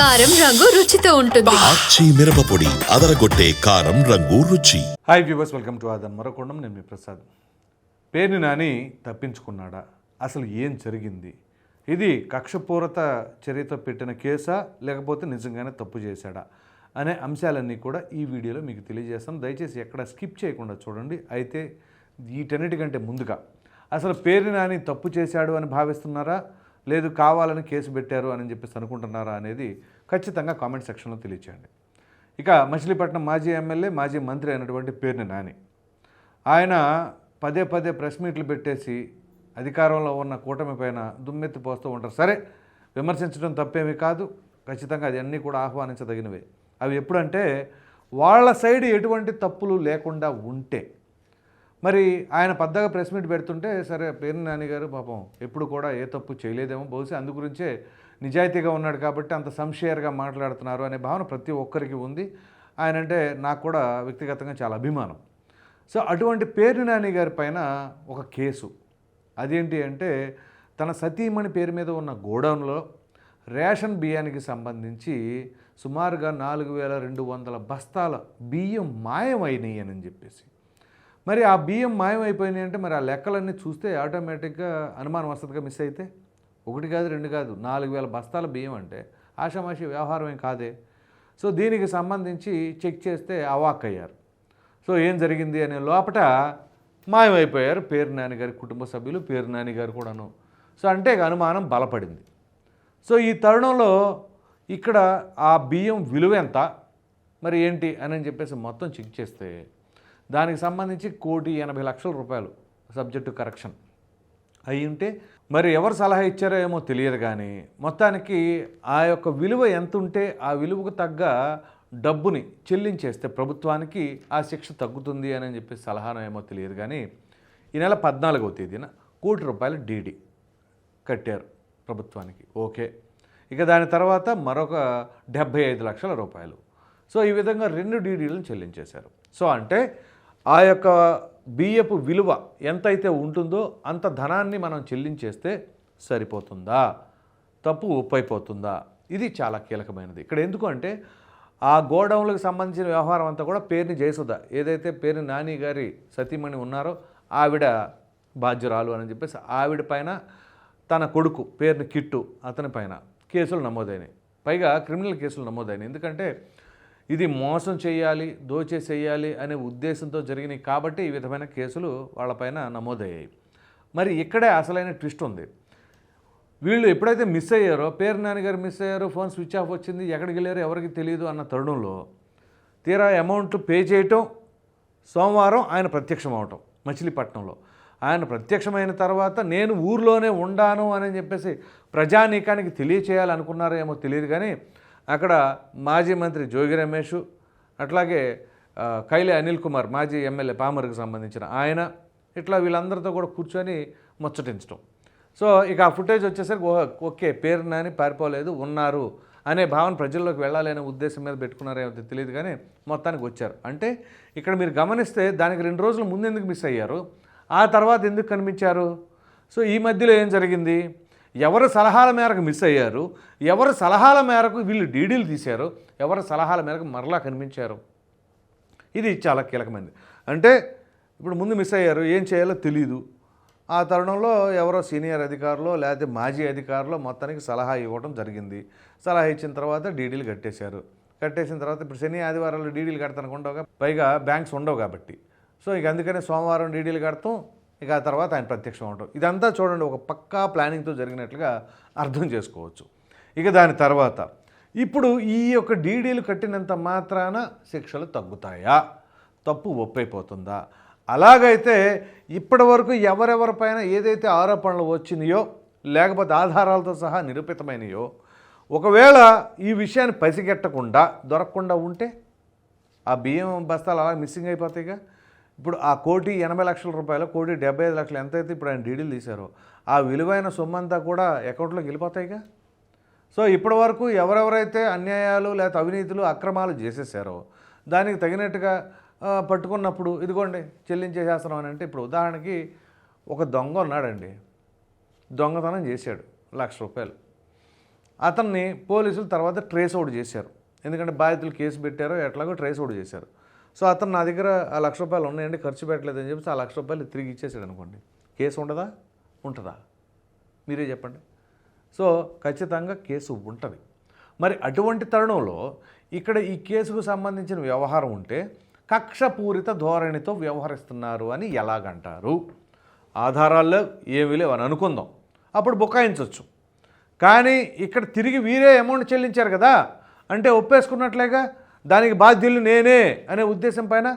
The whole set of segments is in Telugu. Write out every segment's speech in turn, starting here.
కారం రంగు రుచితో ఉంటుంది. మిరపపొడి అదరగొట్టే కారం రంగు రుచి. హాయ్ వ్యూవర్స్ వెల్కమ్ టు ఆదన్ మరొకొండం నేను మీ ప్రసాద్. పేరుని నాని తప్పించుకున్నాడా? అసలు ఏం జరిగింది? ఇది కక్షపూరత చర్యతో పెట్టిన కేసా లేకపోతే నిజంగానే తప్పు చేశాడా? అనే అంశాలన్నీ కూడా ఈ వీడియోలో మీకు తెలియజేస్తాను దయచేసి ఎక్కడ స్కిప్ చేయకుండా చూడండి. అయితే వీటన్నిటికంటే ముందుగా అసలు పేరుని నాని తప్పు చేశాడు అని భావిస్తున్నారా? లేదు కావాలని కేసు పెట్టారు అని చెప్పేసి అనుకుంటున్నారా అనేది ఖచ్చితంగా కామెంట్ సెక్షన్లో తెలియచేయండి. ఇక మచిలీపట్నం మాజీ ఎమ్మెల్యే మాజీ మంత్రి అయినటువంటి పేరుని నాని. ఆయన పదే పదే ప్రెస్ మీట్లు పెట్టేసి అధికారంలో ఉన్న కూటమి పైన దుమ్మెత్తి పోస్తూ ఉంటారు. సరే విమర్శించడం తప్పేమీ కాదు. ఖచ్చితంగా అది అన్నీ కూడా ఆహ్వానించదగినవే. అవి ఎప్పుడంటే వాళ్ళ సైడ్ ఎటువంటి తప్పులు లేకుండా ఉంటే. మరి ఆయన పెద్దగా ప్రెస్ మీట్ పెడుతుంటే సరే పేరు నాన్నగారు గారు పాపం ఎప్పుడు కూడా ఏ తప్పు చేయలేదేమో బహుశా అందు గురించే నిజాయితీగా ఉన్నాడు కాబట్టి అంత సంషేర్గా మాట్లాడుతున్నారు అనే భావన ప్రతి ఒక్కరికి ఉంది. ఆయన అంటే నాకు కూడా వ్యక్తిగతంగా చాలా అభిమానం. సో అటువంటి పేరు నాని గారి పైన ఒక కేసు. అదేంటి అంటే తన సతీమణి పేరు మీద ఉన్న గోడౌన్లో రేషన్ బియ్యానికి సంబంధించి సుమారుగా నాలుగు వేల రెండు వందల బస్తాల బియ్యం మాయమైనాయి అని చెప్పేసి మరి ఆ బియ్యం మాయమైపోయినాయి అంటే మరి ఆ లెక్కలన్నీ చూస్తే ఆటోమేటిక్గా అనుమానం వస్తుందిగా మిస్ అయితే? ఒకటి కాదు రెండు కాదు నాలుగు వేల బస్తాల బియ్యం అంటే ఆషామాషి వ్యవహారం ఏం కాదే? సో దీనికి సంబంధించి చెక్ చేస్తే అవాక్కయ్యారు సో ఏం జరిగింది అనే లోపట మాయమైపోయారు పేరు నాన్నగారి కుటుంబ సభ్యులు పేరు నాన్నగారు కూడాను. సో అంటే ఇక అనుమానం బలపడింది. సో ఈ తరుణంలో ఇక్కడ ఆ బియ్యం విలువ ఎంత? మరి ఏంటి? అని చెప్పేసి మొత్తం చెక్ చేస్తే దానికి సంబంధించి కోటి ఎనభై లక్షల రూపాయలు సబ్జెక్టు కరెక్షన్ అయి ఉంటే మరి ఎవరు సలహా ఇచ్చారో ఏమో తెలియదు కానీ మొత్తానికి ఆ యొక్క విలువ ఎంత ఉంటే ఆ విలువకు తగ్గ డబ్బుని చెల్లించేస్తే ప్రభుత్వానికి ఆ శిక్ష తగ్గుతుంది అని చెప్పి సలహాను ఏమో తెలియదు కానీ ఈ నెల పద్నాలుగవ తేదీన కోటి రూపాయల డీడీ కట్టారు ప్రభుత్వానికి. ఓకే. ఇక దాని తర్వాత మరొక డెబ్భై ఐదు లక్షల రూపాయలు. సో ఈ విధంగా రెండు డీడీలను చెల్లించేశారు. సో అంటే ఆ యొక్క బియ్యపు విలువ ఎంతైతే ఉంటుందో అంత ధనాన్ని మనం చెల్లించేస్తే సరిపోతుందా? తప్పు ఒప్పైపోతుందా ఇది చాలా కీలకమైనది. ఇక్కడ ఎందుకు అంటే ఆ గోడౌన్లకు సంబంధించిన వ్యవహారం అంతా కూడా పేరుని జయసుధ ఏదైతే పేరు నాని గారి సతీమణి ఉన్నారో ఆవిడ బాధ్యురాలు అని చెప్పేసి ఆవిడ పైన తన కొడుకు పేరుని కిట్టు అతని పైన కేసులు నమోదైనాయి. పైగా క్రిమినల్ కేసులు నమోదైనాయి. ఎందుకంటే ఇది మోసం చేయాలి దోచేసేయాలి అనే ఉద్దేశంతో జరిగినాయి కాబట్టి ఈ విధమైన కేసులు వాళ్ళపైన నమోదయ్యాయి. మరి ఇక్కడే అసలైన ట్విస్ట్ ఉంది. వీళ్ళు ఎప్పుడైతే మిస్ అయ్యారో పేరు నాన్నగారు మిస్ అయ్యారో ఫోన్ స్విచ్ ఆఫ్ వచ్చింది ఎక్కడికి వెళ్ళారో ఎవరికి తెలియదు అన్న తరుణంలో తీరా అమౌంట్ పే చేయటం సోమవారం ఆయన ప్రత్యక్షం అవటం మచిలీపట్నంలో. ఆయన ప్రత్యక్షమైన తర్వాత నేను ఊర్లోనే ఉండాను అని చెప్పేసి ప్రజానీకానికి తెలియచేయాలనుకున్నారో ఏమో తెలియదు కానీ అక్కడ మాజీ మంత్రి జోగి రమేష్ అట్లాగే ఆ, కైలే అనిల్ కుమార్ మాజీ ఎమ్మెల్యే పామర్కి సంబంధించిన ఆయన ఇట్లా వీళ్ళందరితో కూడా కూర్చొని ముచ్చటించడం సో ఇక ఆ ఫుటేజ్ వచ్చేసరికి ఓ- ఓకే పేరు నాని పారిపోలేదు ఉన్నారు అనే భావన ప్రజల్లోకి వెళ్ళాలనే ఉద్దేశం మీద పెట్టుకున్నారేమో తెలియదు కానీ మొత్తానికి వచ్చారు. అంటే ఇక్కడ మీరు గమనిస్తే దానికి రెండు రోజులు ముందు ఎందుకు మిస్ అయ్యారు? ఆ తర్వాత ఎందుకు కనిపించారు? సో ఈ మధ్యలో ఏం జరిగింది? ఎవరు సలహాల మేరకు మిస్ అయ్యారు? ఎవరు సలహాల మేరకు వీళ్ళు డీడీలు తీశారు? ఎవరు సలహాల మేరకు మరలా కనిపించారు? ఇది చాలా కీలకమైనది. అంటే ఇప్పుడు ముందు మిస్ అయ్యారు ఏం చేయాలో తెలియదు ఆ తరుణంలో ఎవరో సీనియర్ అధికారులు లేకపోతే మాజీ అధికారులు మొత్తానికి సలహా ఇవ్వడం జరిగింది. సలహా ఇచ్చిన తర్వాత డీడీలు కట్టేశారు. కట్టేసిన తర్వాత ఇప్పుడు శని ఆదివారాలు డీడీలు కడతానికి పైగా బ్యాంక్స్ ఉండవు కాబట్టి. సో ఇక అందుకనే సోమవారం డీడీలు కడతాం. ఇక ఆ తర్వాత ఆయన ప్రత్యక్షం అవడం ఇదంతా చూడండి ఒక పక్కా ప్లానింగ్తో జరిగినట్లుగా అర్థం చేసుకోవచ్చు. ఇక దాని తర్వాత ఇప్పుడు ఈ యొక్క డీడీలు కట్టినంత మాత్రాన శిక్షలు తగ్గుతాయా? తప్పు ఒప్పైపోతుందా? అలాగైతే ఇప్పటి వరకు ఎవరెవరిపైన ఏదైతే ఆరోపణలు వచ్చినాయో లేకపోతే ఆధారాలతో సహా నిరూపితమైనయో ఒకవేళ ఈ విషయాన్ని పసిగెట్టకుండా దొరకకుండా ఉంటే ఆ బియ్యం బస్తాలు అలా మిస్సింగ్ అయిపోతాయిగా? ఇప్పుడు ఆ కోటి ఎనభై లక్షల రూపాయలు కోటి డెబ్బై ఐదు లక్షలు ఎంతైతే ఇప్పుడు ఆయన డీడీలు తీశారో ఆ విలువైన సొమ్ము అంతా కూడా అకౌంట్లోకి వెళ్ళిపోతాయిగా సో ఇప్పటి వరకు ఎవరెవరైతే అన్యాయాలు లేకపోతే అవినీతులు అక్రమాలు చేసేసారో దానికి తగినట్టుగా పట్టుకున్నప్పుడు ఇదిగోండి చెల్లించేసేస్తున్నాం అని అంటే ఇప్పుడు ఉదాహరణకి ఒక దొంగ ఉన్నాడండి. దొంగతనం చేశాడు లక్ష రూపాయలు. అతన్ని పోలీసులు తర్వాత ట్రేస్ అవుట్ చేశారు. ఎందుకంటే బాధితులు కేసు పెట్టారో ఎట్లాగో ట్రేస్ అవుట్ చేశారు. సో అతను నా దగ్గర ఆ లక్ష రూపాయలు ఉన్నాయండి ఖర్చు పెట్టలేదు అని చెప్పి ఆ లక్ష రూపాయలు తిరిగి ఇచ్చేసాడు అనుకోండి. కేసు ఉండదా? ఉంటుందా? మీరే చెప్పండి. సో ఖచ్చితంగా కేసు ఉంటుంది. మరి అటువంటి తరుణంలో ఇక్కడ ఈ కేసుకు సంబంధించిన వ్యవహారం ఉంటే కక్షపూరిత ధోరణితో వ్యవహరిస్తున్నారు అని ఎలాగంటారు? ఆధారాల్లో ఏమీ లేవు అని అనుకుందాం. అప్పుడు బుకాయించవచ్చు కానీ ఇక్కడ తిరిగి వీరే అమౌంట్ చెల్లించారు కదా అంటే ఒప్పేసుకున్నట్లేగా దానికి బాధ్యులు నేనే అనే ఉద్దేశం పైన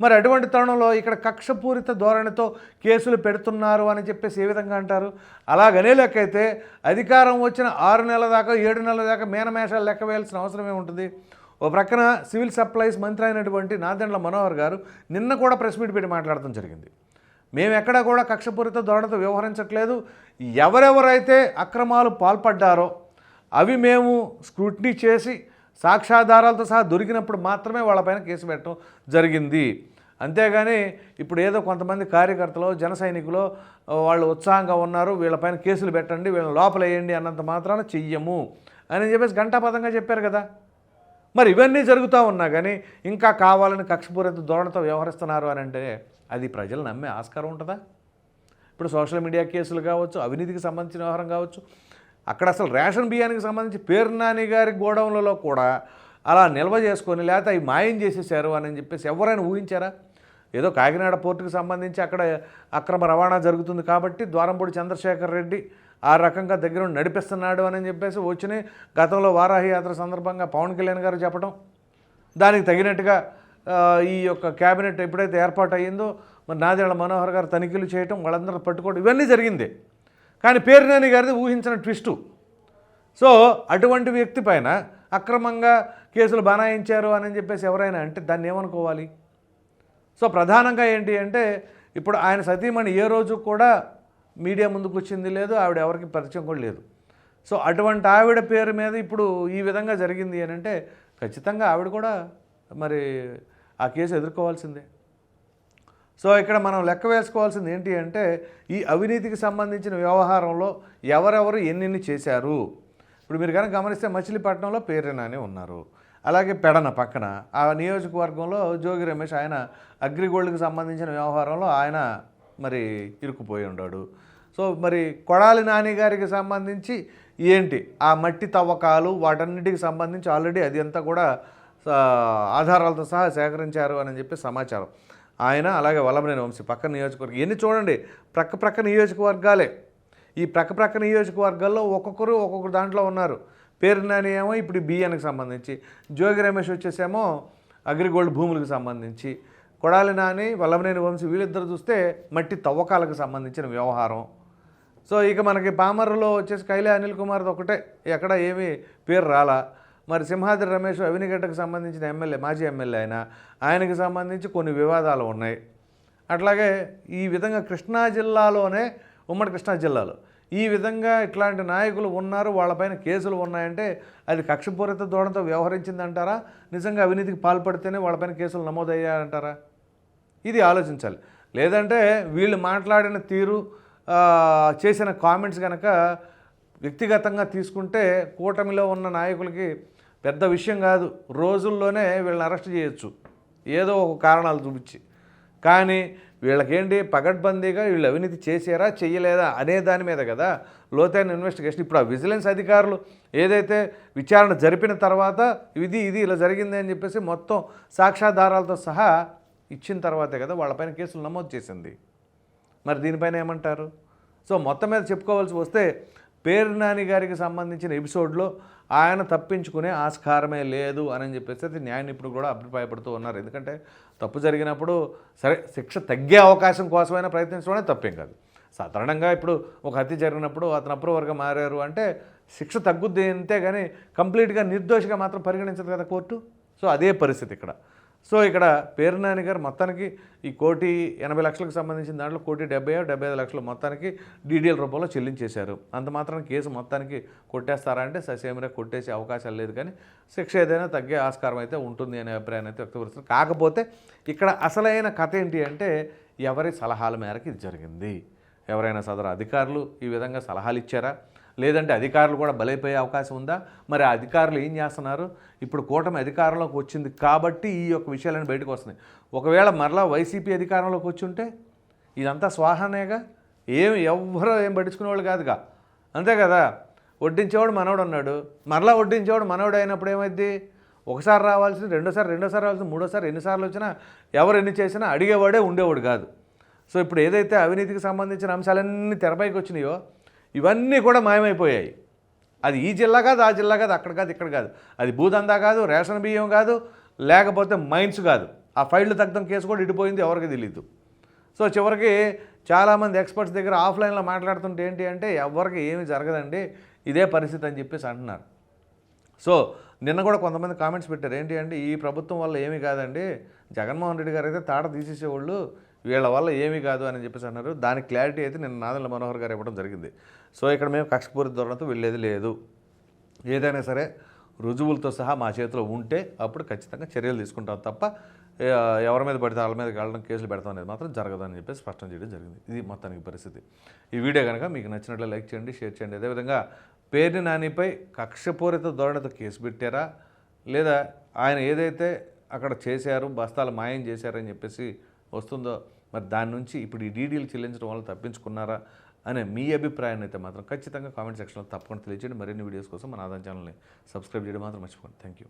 మరి అటువంటి తరుణంలో ఇక్కడ కక్షపూరిత ధోరణితో కేసులు పెడుతున్నారు అని చెప్పేసి ఏ విధంగా అంటారు? అలాగనే లెక్కైతే అధికారం వచ్చిన ఆరు నెలల దాకా ఏడు నెలల దాకా మేనమేషాలు లెక్క వేయాల్సిన అవసరమే ఉంటుంది. ఓ ప్రక్కన సివిల్ సప్లైస్ మంత్రి అయినటువంటి నాదెండ్ల మనోహర్ గారు నిన్న కూడా ప్రెస్ మీట్ పెట్టి మాట్లాడటం జరిగింది. మేము ఎక్కడా కూడా కక్షపూరిత ధోరణితో వ్యవహరించట్లేదు. ఎవరెవరైతే అక్రమాలు పాల్పడ్డారో అవి మేము స్క్రూటినీ చేసి సాక్ష్యాధారాలతో సహా దొరికినప్పుడు మాత్రమే వాళ్ళపైన కేసు పెట్టడం జరిగింది. అంతేగాని ఇప్పుడు ఏదో కొంతమంది కార్యకర్తలు జన సైనికులు వాళ్ళు ఉత్సాహంగా ఉన్నారు వీళ్ళపైన కేసులు పెట్టండి వీళ్ళని లోపల వేయండి అన్నంత మాత్రాన చెయ్యము అని చెప్పేసి ఘంటాపథంగా చెప్పారు కదా. మరి ఇవన్నీ జరుగుతూ ఉన్నా కానీ ఇంకా కావాలని కక్షపూరిత ధోరణితో వ్యవహరిస్తున్నారు అని అంటే అది ప్రజలు నమ్మే ఆస్కారం ఉంటుందా? ఇప్పుడు సోషల్ మీడియా కేసులు కావచ్చు అవినీతికి సంబంధించిన వ్యవహారం కావచ్చు అక్కడ అసలు రేషన్ బియ్యానికి సంబంధించి పేరు నాని గారి గోడౌన్లలో కూడా అలా నిల్వ చేసుకొని లేకపోతే అవి మాయం చేసేసారు అని చెప్పేసి ఎవరైనా ఊహించారా? ఏదో కాకినాడ పోర్టుకు సంబంధించి అక్కడ అక్రమ రవాణా జరుగుతుంది కాబట్టి ద్వారంపూడి చంద్రశేఖర్ రెడ్డి ఆ రకంగా దగ్గర నడిపిస్తున్నాడు అని చెప్పేసి వచ్చినాయి గతంలో వారాహి యాత్ర సందర్భంగా పవన్ కళ్యాణ్ గారు చెప్పడం. దానికి తగినట్టుగా ఈ యొక్క క్యాబినెట్ ఎప్పుడైతే ఏర్పాటు అయ్యిందో మరి నాదేళ్ళ మనోహర్ గారు తనిఖీలు చేయటం వాళ్ళందరూ పట్టుకోవడం ఇవన్నీ జరిగింది. కానీ పేరునేని గారిది ఊహించిన ట్విస్టు. సో అటువంటి వ్యక్తి పైన అక్రమంగా కేసులు బనాయించారు అని చెప్పేసి ఎవరైనా అంటే దాన్ని ఏమనుకోవాలి? సో ప్రధానంగా ఏంటి అంటే ఇప్పుడు ఆయన సతీమణి ఏ రోజు కూడా మీడియా ముందుకు వచ్చింది లేదు ఆవిడ ఎవరికి పరిచయం కూడా లేదు. సో అటువంటి ఆవిడ పేరు మీద ఇప్పుడు ఈ విధంగా జరిగింది అని అంటే ఖచ్చితంగా ఆవిడ కూడా మరి ఆ కేసు ఎదుర్కోవాల్సిందే. సో ఇక్కడ మనం లెక్క వేసుకోవాల్సింది ఏంటి అంటే ఈ అవినీతికి సంబంధించిన వ్యవహారంలో ఎవరెవరు ఎన్నెన్ని చేశారు? ఇప్పుడు మీరు కనుక గమనిస్తే మచిలీపట్నంలో పేరేనాని ఉన్నారు. అలాగే పెడన పక్కన ఆ నియోజకవర్గంలో జోగి రమేష్ ఆయన అగ్రిగోల్డ్కి సంబంధించిన వ్యవహారంలో ఆయన మరి ఇరుక్కుపోయి ఉన్నాడు సో మరి కొడాలి నాని గారికి సంబంధించి ఏంటి? ఆ మట్టి తవ్వకాలు వాటన్నిటికి సంబంధించి ఆల్రెడీ అది అంతా కూడా ఆధారాలతో సహా సేకరించారు అని చెప్పి సమాచారం. ఆయన అలాగే వల్లభనేని వంశీ పక్క నియోజకవర్గం. ఎన్ని చూడండి ప్రక్క ప్రక్క నియోజకవర్గాలే. ఈ ప్రక్క ప్రక్క నియోజకవర్గాల్లో ఒక్కొక్కరు ఒక్కొక్కరు దాంట్లో ఉన్నారు. పేరు నాని ఏమో ఇప్పుడు బియ్యానికి సంబంధించి జోగి రమేష్ వచ్చేసేమో అగ్రిగోల్డ్ భూములకు సంబంధించి కొడాలి నాని వల్లభనేని వంశీ వీళ్ళిద్దరు చూస్తే మట్టి తవ్వకాలకు సంబంధించిన వ్యవహారం. సో ఇక మనకి పామర్లో వచ్చేసి కైలే అనిల్ కుమార్ది ఒకటే. ఎక్కడ ఏమీ పేరు రాలా. మరి సింహాద్రి రమేష్ అవినిగడ్డకు సంబంధించిన ఎమ్మెల్యే మాజీ ఎమ్మెల్యే ఆయన ఆయనకు సంబంధించి కొన్ని వివాదాలు ఉన్నాయి. అట్లాగే ఈ విధంగా కృష్ణా జిల్లాలోనే ఉమ్మడి కృష్ణా జిల్లాలో ఈ విధంగా ఇట్లాంటి నాయకులు ఉన్నారు వాళ్ళపైన కేసులు ఉన్నాయంటే అది కక్షపూరిత ధోరణితో వ్యవహరించిందంటారా? నిజంగా అవినీతికి పాల్పడితేనే వాళ్ళపైన కేసులు నమోదయ్యాయంటారా? ఇది ఆలోచించాలి. లేదంటే వీళ్ళు మాట్లాడిన తీరు చేసిన కామెంట్స్ కనుక వ్యక్తిగతంగా తీసుకుంటే కూటమిలో ఉన్న నాయకులకి పెద్ద విషయం కాదు. రోజుల్లోనే వీళ్ళని అరెస్ట్ చేయొచ్చు. ఏదో ఒక కారణాలు చూపించి. కానీ వీళ్ళకేంటి? పగడ్బందీగా వీళ్ళు అవినీతి చేశారా? చెయ్యలేదా? అనే దాని మీద కదా లోతైన ఇన్వెస్టిగేషన్ ఇప్పుడు ఆ విజిలెన్స్ అధికారులు ఏదైతే విచారణ జరిపిన తర్వాత ఇది ఇది ఇలా జరిగింది అని చెప్పేసి మొత్తం సాక్ష్యాధారాలతో సహా ఇచ్చిన తర్వాతే కదా వాళ్ళపైన కేసులు నమోదు చేసింది. మరి దీనిపైన ఏమంటారు? సో మొత్తం మీద చెప్పుకోవాల్సి వస్తే పేరు నాని గారికి సంబంధించిన ఎపిసోడ్లో ఆయన తప్పించుకునే ఆస్కారమే లేదు అని చెప్పేసి అయితే న్యాయ నిపుణులు కూడా అభిప్రాయపడుతూ ఉన్నారు. ఎందుకంటే తప్పు జరిగినప్పుడు సరే శిక్ష తగ్గే అవకాశం కోసమైనా ప్రయత్నించడమే తప్పేం కాదు. సాధారణంగా ఇప్పుడు ఒక హత్య జరిగినప్పుడు అతను అప్రూవర్గా మారారు అంటే శిక్ష తగ్గుద్ది అంతే కానీ కంప్లీట్గా నిర్దోషిగా మాత్రం పరిగణించదు కదా కోర్టు. సో అదే పరిస్థితి ఇక్కడ. సో ఇక్కడ పేరునాని గారు మొత్తానికి ఈ కోటి ఎనభై లక్షలకు సంబంధించిన దాంట్లో కోటి డెబ్బై డెబ్బై ఐదు లక్షలు మొత్తానికి డీడీఎల్ రూపంలో చెల్లించేశారు. అంత మాత్రం కేసు మొత్తానికి కొట్టేస్తారా అంటే ససేమిరా కొట్టేసే అవకాశాలు లేదు కానీ శిక్ష ఏదైనా తగ్గే ఆస్కారం అయితే ఉంటుంది అనే అభిప్రాయాన్ని అయితే వ్యక్తపరుస్తారు కాకపోతే ఇక్కడ అసలైన కథ ఏంటి అంటే ఎవరి సలహాల మేరకు ఇది జరిగింది. ఎవరైనా సదరు అధికారులు ఈ విధంగా సలహాలు ఇచ్చారా? లేదంటే అధికారులు కూడా బలైపోయే అవకాశం ఉందా? మరి అధికారులు ఏం చేస్తున్నారు? ఇప్పుడు కూటమి అధికారంలోకి వచ్చింది కాబట్టి ఈ యొక్క విషయాలన్నీ బయటకు వస్తున్నాయి. ఒకవేళ మరలా వైసీపీ అధికారంలోకి వచ్చి ఉంటే ఇదంతా స్వాహానేగా? ఏం ఎవ్వరూ ఏం పట్టించుకునేవాళ్ళు కాదుగా. అంతే కదా? వడ్డించేవాడు మనవడు అన్నాడు. మరలా వడ్డించేవాడు మనవడు అయినప్పుడు ఏమైంది ఒకసారి రావాల్సింది రెండోసారి రెండోసారి రావాల్సింది మూడోసారి ఎన్నిసార్లు వచ్చినా ఎవరు ఎన్ని చేసినా అడిగేవాడే ఉండేవాడు కాదు. సో ఇప్పుడు ఏదైతే అవినీతికి సంబంధించిన అంశాలన్నీ తెరపైకి వచ్చినాయో ఇవన్నీ కూడా మాయమైపోయాయి. అది ఈ జిల్లా కాదు ఆ జిల్లా కాదు అక్కడ కాదు ఇక్కడ కాదు. అది భూదందా కాదు రేషన్ బియ్యం కాదు లేకపోతే మైన్స్ కాదు. ఆ ఫైళ్ళు తగ్గం కేసు కూడా ఇడిపోయింది ఎవరికి తెలియదు సో చివరికి చాలామంది ఎక్స్పర్ట్స్ దగ్గర ఆఫ్లైన్లో మాట్లాడుతుంటే ఏంటి అంటే ఎవరికి ఏమీ జరగదండి ఇదే పరిస్థితి అని చెప్పేసి అంటున్నారు. సో నిన్న కూడా కొంతమంది కామెంట్స్ పెట్టారు. ఏంటి అంటే ఈ ప్రభుత్వం వల్ల ఏమీ కాదండి. జగన్మోహన్ రెడ్డి గారు అయితే తాట తీసేసేవాళ్ళు వీళ్ళ వల్ల ఏమీ కాదు అని చెప్పేసి అన్నారు. దాని క్లారిటీ అయితే నిన్న నాదెండ్ల మనోహర్ గారు ఇవ్వడం జరిగింది. సో ఇక్కడ మేము కక్షపూరిత ధోరణితో వెళ్ళేది లేదు. ఏదైనా సరే రుజువులతో సహా మా చేతిలో ఉంటే అప్పుడు ఖచ్చితంగా చర్యలు తీసుకుంటాం తప్ప ఎవరి మీద పడితే వాళ్ళ మీద వెళ్ళడం కేసులు పెడతాం అనేది మాత్రం జరగదని చెప్పి స్పష్టం చేయడం జరిగింది. ఇది మొత్తానికి పరిస్థితి. ఈ వీడియో కనుక మీకు నచ్చినట్లు లైక్ చేయండి షేర్ చేయండి. అదేవిధంగా పేర్ని నానిపై కక్షపూరిత ధోరణితో కేసు పెట్టారా? లేదా ఆయన ఏదైతే అక్కడ చేశారు బస్తాలు మాయం చేశారని చెప్పేసి వస్తుందో మరి దాని నుంచి ఇప్పుడు ఈ డీడీలు చెల్లించడం వల్ల తప్పించుకున్నారా అనే మీ అభిప్రాయాన్ని అయితే మాత్రం ఖచ్చితంగా కామెంట్ సెక్షన్లో తప్పకుండా తెలియజేయండి. మరిన్ని వీడియోస్ కోసం మన ఆదాయం ఛానల్ని సబ్స్క్రైబ్ చేయడం మాత్రం మర్చిపోండి థ్యాంక్ యూ